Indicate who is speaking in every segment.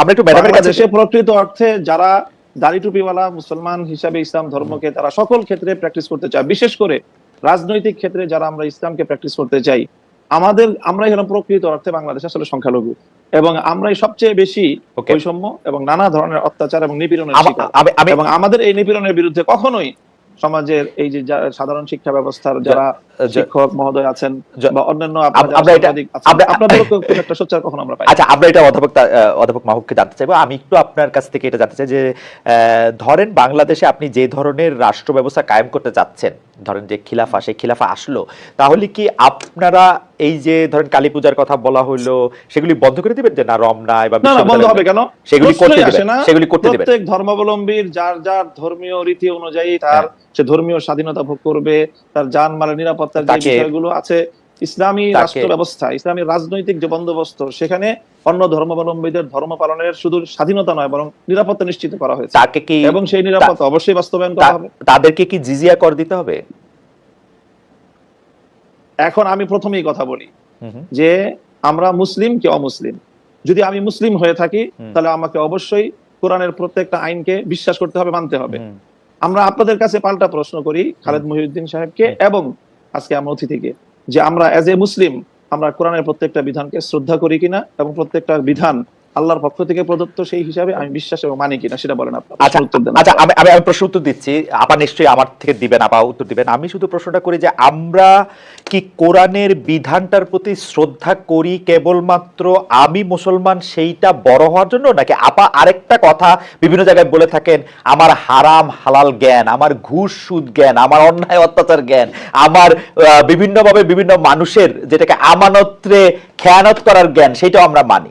Speaker 1: আমরা একটু ম্যাডামের কাছে
Speaker 2: বাংলাদেশে প্রকৃত অর্থে যারা দাড়ি টুপিওয়ালা মুসলমান হিসাবে ইসলাম ধর্মকে তারা সকল ক্ষেত্রে প্র্যাকটিস করতে চায়। বিশেষ করে রাজনৈতিক ক্ষেত্রে যারা আমরা ইসলামকে প্র্যাকটিস করতে চাই আমাদের আমরাই হলাম প্রকৃত অর্থে বাংলাদেশ আসলে সংখ্যালঘু। এবং আমরাই সবচেয়ে বেশি বৈষম্য এবং নানা ধরনের অত্যাচার এবং নিপীড়নের শিকার। এবং আমাদের এই নিপীড়নের বিরুদ্ধে কখনোই সমাজের এই যে সাধারণ শিক্ষা ব্যবস্থার যারা শিক্ষক মহোদয় আছেন বা অন্যান্য
Speaker 1: আমরা এটা-
Speaker 2: খুব খুব একটা সোচ্চার কখন আমরা পাই
Speaker 1: আচ্ছা আমরা এটা অধ্যাপক অধ্যাপক মাহবুবকে জানতে চাইব। আমি একটু আপনার কাছ থেকে এটা জানতে চাই যে আহ, ধরেন বাংলাদেশে আপনি যে ধরনের রাষ্ট্র ব্যবস্থা কায়েম করতে চাচ্ছেন ধরেন যে খিলাফা সেই খিলাফা আসলো তাহলে কি আপনারা এই যে ধরেন কালী পূজার কথা বলা হলো সেগুলি বন্ধ করে দিবেন যে না রমনায় বা
Speaker 2: না বন্ধ হবে কেন?
Speaker 1: সেগুলি করতে দিবেন। সেগুলি করতে দিবেন।
Speaker 2: প্রত্যেক ধর্মাবলম্বীর যার যার ধর্মীয় রীতি অনুযায়ী তার সে ধর্মীয় স্বাধীনতা ভোগ করবে তার জান মালের নিরাপত্তার যে বিষয়গুলো আছে ইসলামী রাষ্ট্র ব্যবস্থা ইসলামী রাজনৈতিক যে বন্দোবস্ত সেখানে অন্য ধর্মাবলম্বীদের ধর্ম পালনের শুধু স্বাধীনতা নয় বরং নিরাপত্তা নিশ্চিত করা হয়েছে।
Speaker 1: তাকে কি
Speaker 2: এবং সেই নিরাপত্তা অবশ্যই বাস্তবায়ন করা হবে।
Speaker 1: তাদেরকে কি জিজিয়া কর দিতে হবে?
Speaker 2: এখন আমি প্রথমেই কথা বলি। যে আমরা মুসলিম কি অমুসলিম? যদি আমি মুসলিম হয়ে থাকি তাহলে আমাকে অবশ্যই কোরআনের প্রত্যেকটা আইনকে বিশ্বাস করতে হবে মানতে হবে। আমরা আপনাদের কাছে পাল্টা প্রশ্ন করি খালেদ মহিউদ্দিন সাহেবকে এবং আজকে আমরা অতিথিকে যে আমরা এজ এ মুসলিম আমরা কোরআনের প্রত্যেকটা বিধানকে শ্রদ্ধা করি কিনা এবং প্রত্যেকটা বিধান আল্লাহর পক্ষ থেকে প্রদত্ত সেই হিসাবে আমি বিশ্বাস এবং মানি কিনা সেটা বলেন আপনার।
Speaker 1: আচ্ছা
Speaker 2: উত্তর দেন।
Speaker 1: আচ্ছা আমি আমি প্রশ্ন উত্তর দিচ্ছি। আপা নিশ্চয়ই আমার থেকে দিবেন আপা উত্তর দিবেন। আমি শুধু প্রশ্নটা করি যে আমরা কি কোরআনের বিধানটার প্রতি শ্রদ্ধা করি কেবলমাত্র আমি মুসলমান সেইটা বড় হওয়ার জন্য? নাকি আপা আরেকটা কথা বিভিন্ন জায়গায় বলে থাকেন আমার হারাম হালাল জ্ঞান আমার ঘুষ সুদ জ্ঞান আমার অন্যায় অত্যাচার জ্ঞান আমার বিভিন্নভাবে বিভিন্ন মানুষের যেটাকে আমানত্রে খেয়ানত করার জ্ঞান সেটাও আমরা মানি।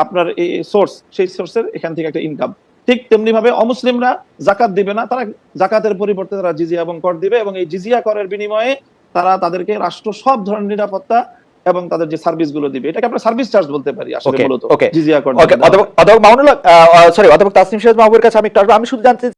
Speaker 2: আপনার এই সোর্স সেই সোর্সের এখান থেকে একটা ইনকাম ঠিক তেমনি ভাবে অমুসলিমরা জাকাত দিবে না তারা জাকাতের পরিবর্তে তারা জিজিয়া এবং কর দিবে এবং এই জিজিয়া করের বিনিময়ে তারা তাদেরকে রাষ্ট্র সব ধরনের নিরাপত্তা এবং তাদের যে সার্ভিসগুলো দিবে এটাকে আমরা সার্ভিস চার্জ বলতে পারি আসলে মূলত জিজিয়া কর
Speaker 1: অধ্যাপক সরি অধ্যাপক তাসনিম মাহবুবের কাছে আমি একটু আসব। আমি শুধু জানতে